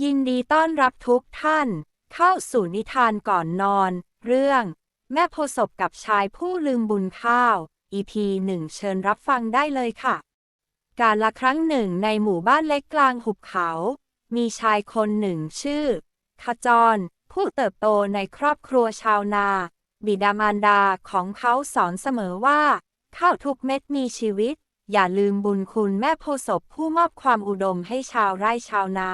ยินดีต้อนรับทุกท่าน เข้าสู่นิทานก่อนนอน เรื่อง แม่โพศพกับชายผู้ลืมบุญข้าว EP หนึ่งเชิญรับฟังได้เลยค่ะ การละครั้งหนึ่งในหมู่บ้านเล็กกลางหุบเขา มีชายคนหนึ่งชื่อ ขจร ผู้เติบโตในครอบครัวชาวนา บิดามารดาของเขาสอนเสมอว่า ข้าวทุกเม็ดมีชีวิต อย่าลืมบุญคุณแม่โพศพผู้มอบความอุดมให้ชาวไร่ชาวนา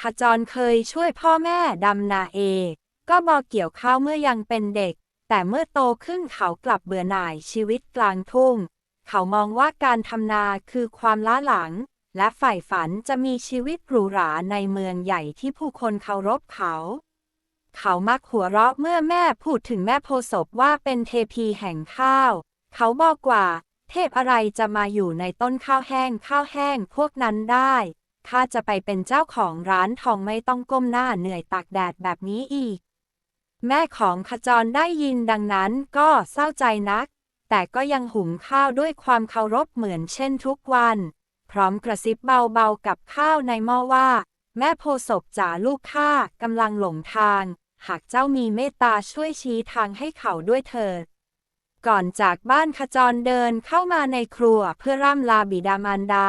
ขจรเคยช่วยพ่อแม่ดำนาเองก็บอกเกี่ยวข้าวเมื่อยังเป็นเด็ก แต่เมื่อโตขึ้นเขากลับเบื่อหน่ายชีวิตกลางทุ่ง เขามองว่าการทำนาคือความล้าหลัง และใฝ่ฝันจะมีชีวิตหรูหราในเมืองใหญ่ที่ผู้คนเคารพเขา เขามักหัวเราะเมื่อแม่พูดถึงแม่โพศพว่าเป็นเทพีแห่งข้าว เขาบอกว่า เทพอะไรจะมาอยู่ในต้นข้าวแห้งข้าวแห้งพวกนั้นได้ ข้าจะไปเป็นเจ้าของร้านทองไม่ต้องก้มหน้าเหนื่อยตากแดดแบบนี้อีก แม่ของขจรได้ยินดังนั้นก็เศร้าใจนัก แต่ก็ยังหุงข้าวด้วยความเคารพเหมือนเช่นทุกวัน พร้อมกระซิบเบาๆกับข้าวในหม้อว่า แม่โพศพจ๋าลูกข้ากำลังหลงทาง หากเจ้ามีเมตตาช่วยชี้ทางให้เขาด้วยเถิดก่อนจากบ้านขจรเดินเข้ามาในครัวเพื่อร่ำลาบิดามารดา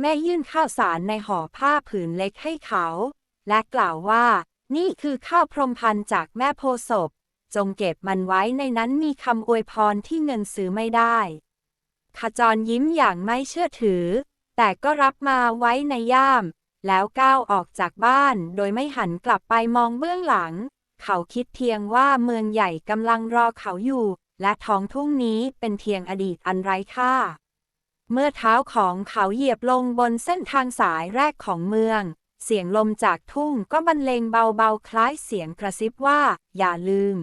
แม่ยื่นข้าวสารในห่อผ้าผืนเล็กให้เขา และกล่าวว่า นี่คือข้าวพรมพันธ์จากแม่โพศพ จงเก็บมันไว้ในนั้นมีคำอวยพรที่เงินซื้อไม่ได้ ขจรยิ้มอย่างไม่เชื่อถือ แต่ก็รับมาไว้ในย่าม แล้วก้าวออกจากบ้านโดยไม่หันกลับไปมองเบื้องหลัง เขาคิดเพียงว่าเมืองใหญ่กำลังรอเขาอยู่ และท้องทุ่งนี้เป็นเพียงอดีตอันไร้ค่า เมื่อเท้าของเขาเหยียบลงบนเส้นทางสายแรกของเมือง เสียงลมจากทุ่งก็บรรเลงเบาๆ คล้ายเสียงกระซิบว่า อย่าลืม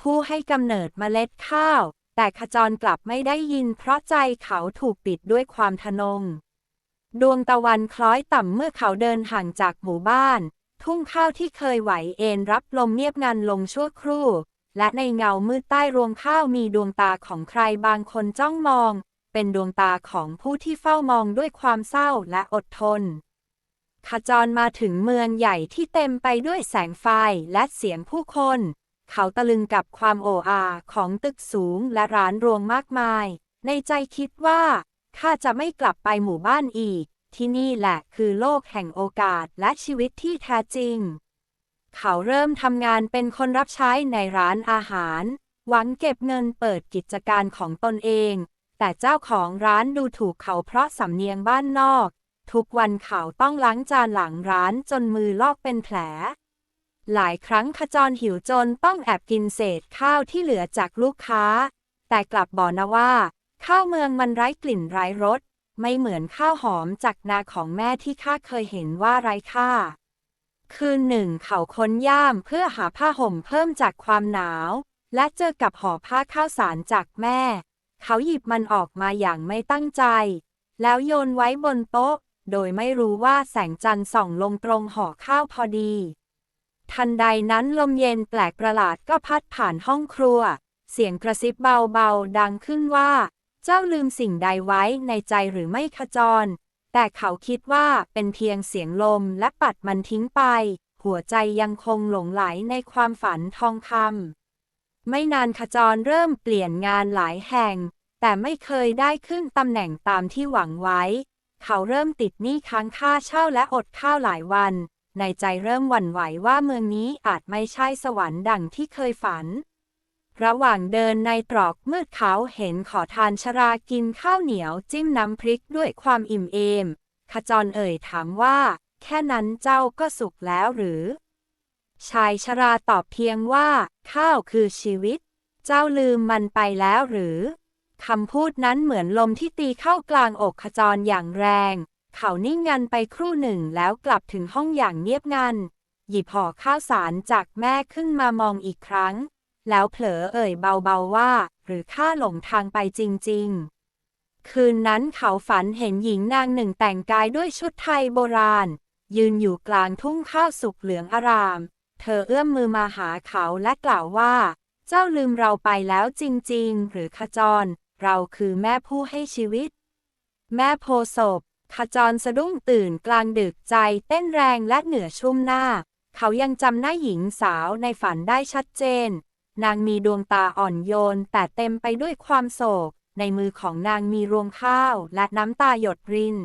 ผู้ให้กำเนิดเมล็ดข้าว แต่ขจรกลับไม่ได้ยินเพราะใจเขาถูกปิดด้วยความทนง ดวงตะวันคล้อยต่ำเมื่อเขาเดินห่างจากหมู่บ้าน ทุ่งข้าวที่เคยไหวเอ็นรับลมเงียบงันลงชั่วครู่ และในเงามืดใต้รวงข้าวมีดวงตาของใครบางคนจ้องมอง เป็นดวงตาของผู้ที่เฝ้ามองด้วยความเศร้าและอดทน ขจรมาถึงเมืองใหญ่ที่เต็มไปด้วยแสงไฟและเสียงผู้คน เขาตะลึงกับความโอ้อาของตึกสูงและร้านรวงมากมาย ในใจคิดว่า ข้าจะไม่กลับไปหมู่บ้านอีก ที่นี่แหละคือโลกแห่งโอกาสและชีวิตที่แท้จริง เขาเริ่มทำงานเป็นคนรับใช้ในร้านอาหาร หวังเก็บเงินเปิดกิจการของตนเอง แต่เจ้าของร้านดูถูกเขาเพราะสำเนียงบ้านนอก ทุกวันเขาต้องล้างจานหลังร้านจนมือลอกเป็นแผล หลายครั้งขจรหิวจนต้องแอบกินเศษข้าวที่เหลือจากลูกค้า แต่กลับบอกนะว่า ข้าวเมืองมันไร้กลิ่นไร้รสไม่เหมือนข้าวหอมจากนาของแม่ที่ข้าเคยเห็นว่าไร้ค่า คืนหนึ่งเขาค้นย่ามเพื่อหาผ้าห่มเพิ่มจากความหนาว และเจอกับห่อผ้าข้าวสารจากแม่ เขาหยิบมันออกมาอย่างไม่ตั้งใจ แล้วโยนไว้บนโต๊ะ โดยไม่รู้ว่าแสงจันทร์ส่องลงตรงห่อข้าวพอดี ทันใดนั้นลมเย็นแปลกประหลาดก็พัดผ่านห้องครัว เสียงกระซิบเบาๆ ดังขึ้นว่า เจ้าลืมสิ่งใดไว้ในใจหรือไม่ขจร แต่เขาคิดว่าเป็นเพียงเสียงลมและปัดมันทิ้งไป หัวใจยังคงหลงไหลในความฝันทองคำไม่นานขจรเริ่มเปลี่ยนงานหลายแห่ง แต่ไม่เคยได้ขึ้นตำแหน่งตามที่หวังไว้ เขาเริ่มติดหนี้ค้างค่าเช่าและอดข้าวหลายวัน ในใจเริ่มหวั่นไหวว่าเมืองนี้อาจไม่ใช่สวรรค์ดังที่เคยฝัน ระหว่างเดินในตรอกมืดเขาเห็นขอทานชรากินข้าวเหนียวจิ้มน้ำพริกด้วยความอิ่มเอม ขจรเอ่ยถามว่า แค่นั้นเจ้าก็สุขแล้วหรือ ชายชราตอบเพียงว่า ข้าวคือชีวิต เจ้าลืมมันไปแล้วหรือ คำพูดนั้นเหมือนลมที่ตีเข้ากลางอกขจรอย่างแรง เขานิ่งงันไปครู่หนึ่งแล้วกลับถึงห้องอย่างเงียบงัน หยิบห่อข้าวสารจากแม่ขึ้นมามองอีกครั้ง แล้วเผลอเอ่ยเบาๆว่า หรือข้าหลงทางไปจริง ๆ คืนนั้นเขาฝันเห็นหญิงนางหนึ่งแต่งกายด้วยชุดไทยโบราณ ยืนอยู่กลางทุ่งข้าวสุกเหลืองอาราม เธอเอื้อมมือมาหาเขาและกล่าวว่า เจ้าลืมเราไปแล้วจริง ๆ หรือขจร เราคือแม่ผู้ให้ชีวิต แม่โพศพขจรสะดุ้งตื่นกลางดึกใจเต้นแรงและเหนือชุ่มหน้า เขายังจำหน้าหญิงสาวในฝันได้ชัดเจน นางมีดวงตาอ่อนโยน แต่เต็มไปด้วยความโศก ในมือของนางมีรวงข้าวและน้ำตาหยดริน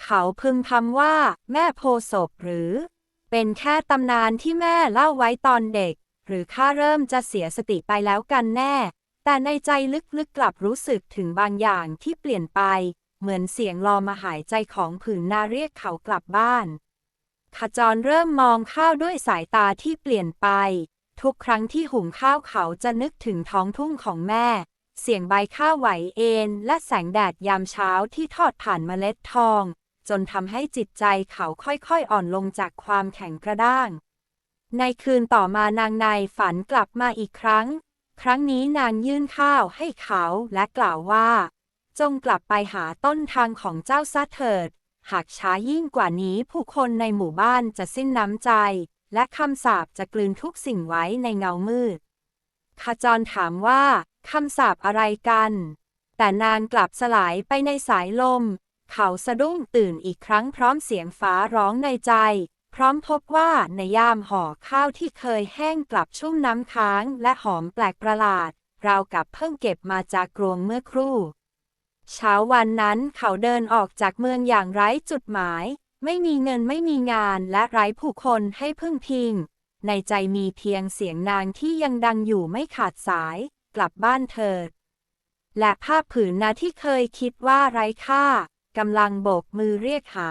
เขาพึมพำว่า แม่โพศพหรือ เป็นแค่ตำนานที่แม่เล่าไว้ตอนเด็ก หรือข้าเริ่มจะเสียสติไปแล้วกันแน่ แต่ในใจลึกๆกลับรู้สึกถึงบางอย่างที่เปลี่ยนไป เหมือนเสียงลอมาหายใจของผืนนาเรียกเขากลับบ้าน ขจรเริ่มมองข้าวด้วยสายตาที่เปลี่ยนไป ทุกครั้งที่หุงข้าวเขาจะนึกถึงท้องทุ่งของแม่ เสียงใบข้าวไหวเอ็นและแสงแดดยามเช้าที่ทอดผ่านเมล็ดทอง จนทำให้จิตใจเขาค่อยๆอ่อนลงจากความแข็งกระด้าง ในคืนต่อมานางในฝันกลับมาอีกครั้ง ครั้งนี้นางยื่นข้าวให้เขาและกล่าวว่า จงกลับไปหาต้นทางของเจ้าซะเถิด หากช้ายิ่งกว่านี้ผู้คนในหมู่บ้านจะสิ้นน้ำใจ และคำสาปจะกลืนทุกสิ่งไว้ในเงามืดขจรถามว่าคำสาปอะไรกัน แต่นางกลับสลายไปในสายลม เขาสะดุ้งตื่นอีกครั้งพร้อมเสียงฟ้าร้องในใจ พร้อมพบว่าในยามห่อข้าวที่เคยแห้งกลับชุ่มน้ำค้างและหอมแปลกประหลาด ราวกับเพิ่งเก็บมาจากกรวงเมื่อครู่ เช้าวันนั้นเขาเดินออกจากเมืองอย่างไร้จุดหมาย ไม่มีเงินไม่มีงานและไร้ผู้คนให้พึ่งพิง ในใจมีเพียงเสียงนางที่ยังดังอยู่ไม่ขาดสาย กลับบ้านเถิด และภาพผืนนาที่เคยคิดว่าไร้ค่ากำลังโบกมือเรียกหา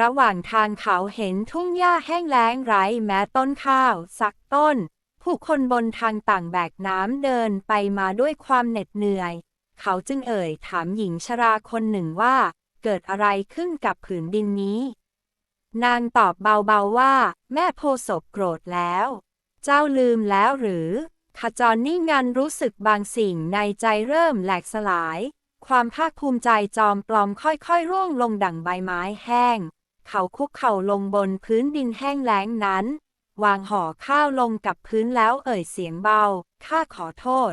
ระหว่างทางเขาเห็นทุ่งหญ้าแห้งแล้งไร้แม้ต้นข้าว สักต้น ผู้คนบนทางต่างแบกน้ำเดินไปมาด้วยความเหน็ดเหนื่อย เขาจึงเอ่ยถามหญิงชราคนหนึ่งว่า เกิดอะไรขึ้นกับผืนดินนี้ นางตอบเบาๆว่า แม่โพศพโกรธแล้ว เจ้าลืมแล้วหรือขจรนิ่งงันรู้สึกบางสิ่งในใจเริ่มแหลกสลาย ความภาคภูมิใจจอมปลอมค่อยๆ ร่วงลงดั่งใบไม้แห้ง เขาคุกเข่าลงบนพื้นดินแห้งแล้งนั้น วางห่อข้าวลงกับพื้นแล้วเอ่ยเสียงเบา ข้าขอโทษ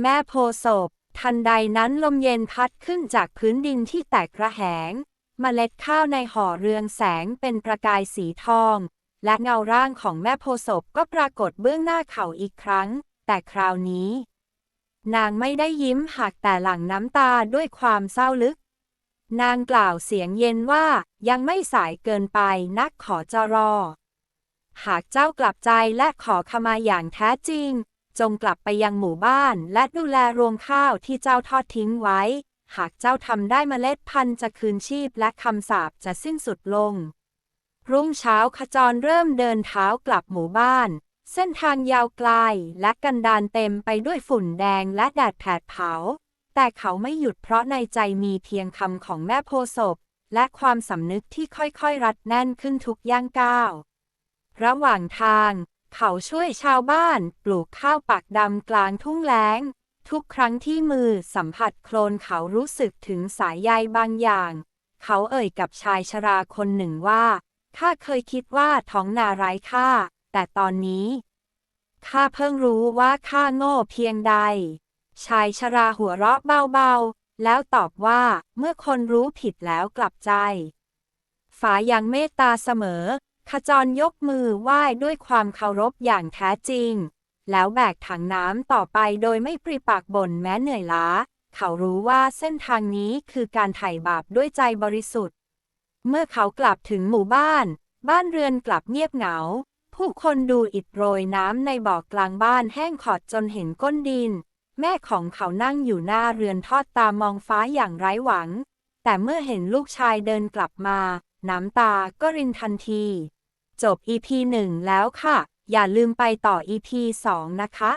แม่โพศพทันใดนั้นลมเย็นพัดขึ้นจากพื้นดินที่แตกระแหงเมล็ดข้าวในห่อเรืองแสงเป็นประกายสีทอง และเงาร่างของแม่โพศพก็ปรากฏเบื้องหน้าเขาอีกครั้ง แต่คราวนี้ นางไม่ได้ยิ้มหักแต่หลั่งน้ำตาด้วยความเศร้าลึก นางกล่าวเสียงเย็นว่ายังไม่สายเกินไปนักขอจะรอ หากเจ้ากลับใจและขอขมาอย่างแท้จริง จงกลับไปยังหมู่บ้านและดูแลรวงข้าวที่เจ้าทอดทิ้งไว้ หากเจ้าทำได้เมล็ดพันธุ์จะคืนชีพและคำสาปจะสิ้นสุดลง รุ่งเช้าขจรเริ่มเดินเท้ากลับหมู่บ้าน เส้นทางยาวไกลและกันดานเต็มไปด้วยฝุ่นแดงและแดดแผดเผา แต่เขาไม่หยุดเพราะในใจมีเพียงคำของแม่โพศพ และความสำนึกที่ค่อยๆ รัดแน่นขึ้นทุกย่างก้าว ระหว่างทาง เขาช่วยชาวบ้าน ปลูกข้าวปักดำกลางทุ่งแล้ง ทุกครั้งที่มือสัมผัสโคลนเขารู้สึกถึงสายใยบางอย่าง เขาเอ่ยกับชายชราคนหนึ่งว่าข้าเคยคิดว่าท้องนาไร้ค่า แต่ตอนนี้ข้าเพิ่งรู้ว่าข้าโง่เพียงใด ชายชราหัวเราะเบาๆ แล้วตอบว่าเมื่อคนรู้ผิดแล้วกลับใจ ฝายังเมตตาเสมอ ขจรยกมือไหว้ด้วยความเคารพอย่างแท้จริง แล้วแบกถังน้ำต่อไปโดยไม่ปริปากบ่นแม้เหนื่อยล้า เขารู้ว่าเส้นทางนี้คือการไถ่บาปด้วยใจบริสุทธิ์ เมื่อเขากลับถึงหมู่บ้าน บ้านเรือนกลับเงียบเหงาผู้คนดูอิดโรยน้ำในบ่อกลางบ้านแห้งขอดจนเห็นก้นดิน แม่ของเขานั่งอยู่หน้าเรือนทอดตามองฟ้าอย่างไร้หวัง แต่เมื่อเห็นลูกชายเดินกลับมา น้ำตาก็รินทันที จบ EP 1 แล้วค่ะ อย่าลืมไปต่อ EP 2 นะคะ